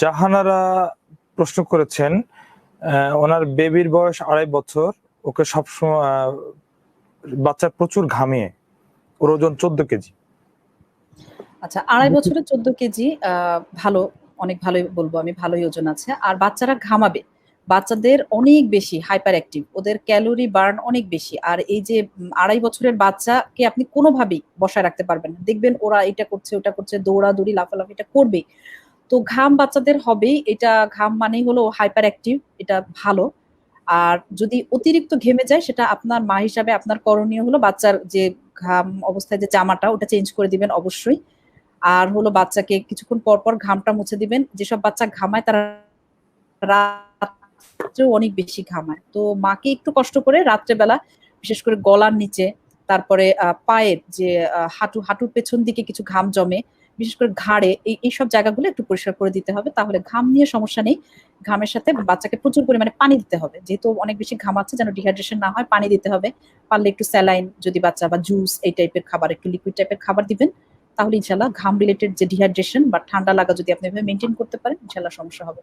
জাহানারা প্রশ্ন করেছেন ওনার বেবির বয়স আড়াই বছর, ওকে সবসময় বাচ্চা প্রচুর ঘামিয়ে, ওর ওজন চোদ্দ কেজি। আচ্ছা আড়াই বছরে চোদ্দ কেজি ভালো, অনেক ভালোই বলব আমি, ভালোই ওজন আছে। আর বাচ্চারা ঘামাবে, বাচ্চাদের অনেক বেশি হাইপার অ্যাক্টিভ ওদের ক্যালোরি বার্ন অনেক বেশি। আর এই যে আড়াই বছরের বাচ্চাকে আপনি কোনোভাবেই বসায় রাখতে পারবেন না। দেখবেন ওরা এটা করছে, ওটা করছে, দৌড়াদৌড়ি, লাফালাফি এটা করবে তো ঘাম বাচ্চাদের হবেই এটা ঘাম মানেই হলো হাইপার অ্যাক্টিভ এটা ভালো। আর যদি অতিরিক্ত ঘেমে যায়, সেটা আপনার মা হিসাবে আপনার করণীয় হলো বাচ্চার যে ঘাম অবস্থায় যে জামাটা, ওটা চেঞ্জ করে দিবেন অবশ্যই। আর হলো বাচ্চাকে কিছুক্ষণ পর পর ঘামটা মুছে দিবেন। যেসব বাচ্চা ঘামায়, তারা অনেক বেশি ঘামায়। তো মাকে একটু কষ্ট করে রাত্রেবেলা, বিশেষ করে গলার নিচে, তারপরে পায়ের যে হাঁটু, হাঁটুর পেছন দিকে কিছু ঘাম জমে বিশেষ করে ঘাড়ে, এই এইসব জায়গাগুলো একটু পরিষ্কার করে দিতে হবে। তাহলে ঘাম নিয়ে সমস্যা নেই। ঘামের সাথে বাচ্চাকে প্রচুর পরিমাণে পানি দিতে হবে। যেহেতু অনেক বেশি ঘামাচ্ছে যেন ডিহাইড্রেশন না হয়, পানি দিতে হবে। পারলে একটু স্যালাইন যদি বাচ্চা বা জুস এই টাইপের খাবার, একটু লিকুইড টাইপের খাবার দিবেন, তাহলে ইনশাল্লাহ ঘাম রিলেটেড যে ডিহাইড্রেশন বা ঠান্ডা লাগা যদি আপনি মেনটেন করতে পারেন ইনশাল্লাহ সমস্যা হবে।